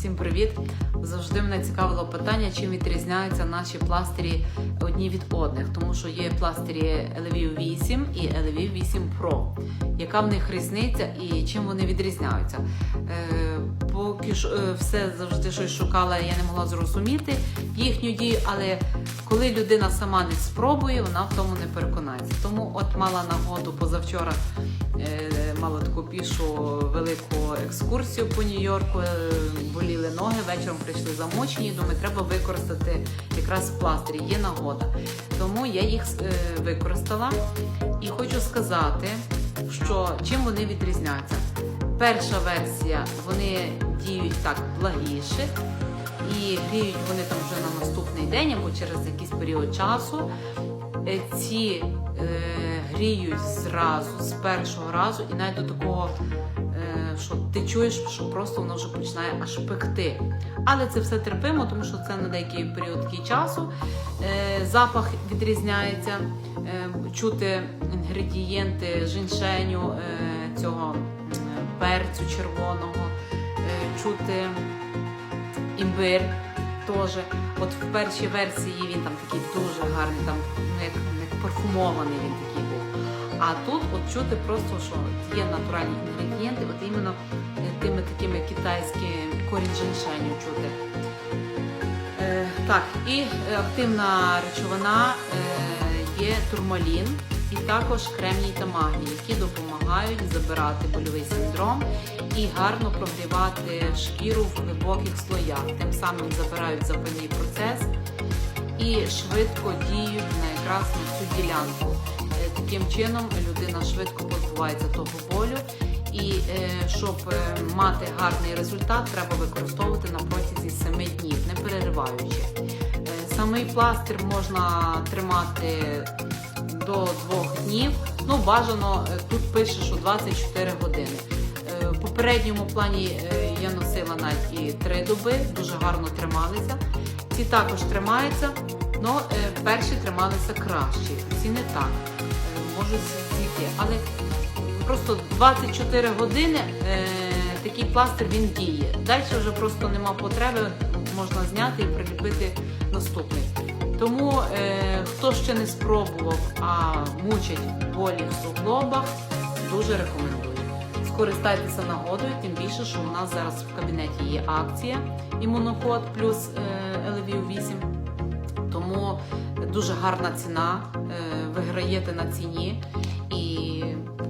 Всім привіт! Завжди мене цікавило питання, чим відрізняються наші пластирі одні від одних, тому що є пластирі LV 8 і LV 8 Pro. Яка в них різниця і чим вони відрізняються? Е, поки ж е, все завжди щось шукала, я не могла зрозуміти їхню дію, але коли людина сама не спробує, вона в тому не переконається. Тому от мала нагоду позавчора е, мала таку пішу велику екскурсію по Нью-Йорку. е, Боліли ноги, вечором прийшли замочені. Думаю, треба використати якраз пластирі. Є нагода. Тому я їх е, використала і хочу сказати, що чим вони відрізняються. Перша версія вони діють так благіше, і гріють вони там вже на наступний день або через якийсь період часу. Е, Ці е, гріють зразу з першого разу, і навіть до такого, е, що ти чуєш, що просто воно вже починає аж пекти. Але це все терпимо, тому що це на деякий період часу. Е, запах відрізняється, е, чути інгредієнти жіншеню е, цього перцю червоного, е, чути імбир теж. От в першій версії він там такий дуже гарний, там ну, як, як парфумований він такий був. А тут от чути просто, що є натуральні інгредієнти, от іменно е, тими такими китайськими корінь женьшеню чути. Е, так, і активна речовина е, є турмалін і також кремній та магній, які допомагають забирати больовий синдром і гарно прогрівати шкіру в глибоких слоях. Тим самим забирають запальний процес і швидко діють на якраз на цю ділянку. Е, Таким чином людина швидко позбувається того болю. І е, щоб е, мати гарний результат, треба використовувати на протязі 7 днів, не перериваючи. Самий пластир можна тримати до 2 днів. Ну, бажано е, тут пише, що 24 години. Е, В попередньому плані е, я носила навіть і 3 доби, дуже гарно трималися. Ці також тримаються, але перші трималися краще. Ці не так. Можуть зійти. Але просто 24 години такий пластир він діє. Далі вже просто нема потреби, можна зняти і приліпити наступний. Тому ще не спробував, а мучить болі в суглобах, дуже рекомендую. Скористайтеся нагодою, тим більше, що у нас зараз в кабінеті є акція імунокод плюс е, Eleview 8. Тому дуже гарна ціна, е, виграєте на ціні і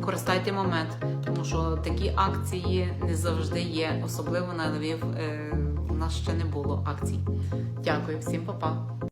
користайте момент, тому що такі акції не завжди є, особливо на Львів. е, У нас ще не було акцій. Дякую всім, па-па.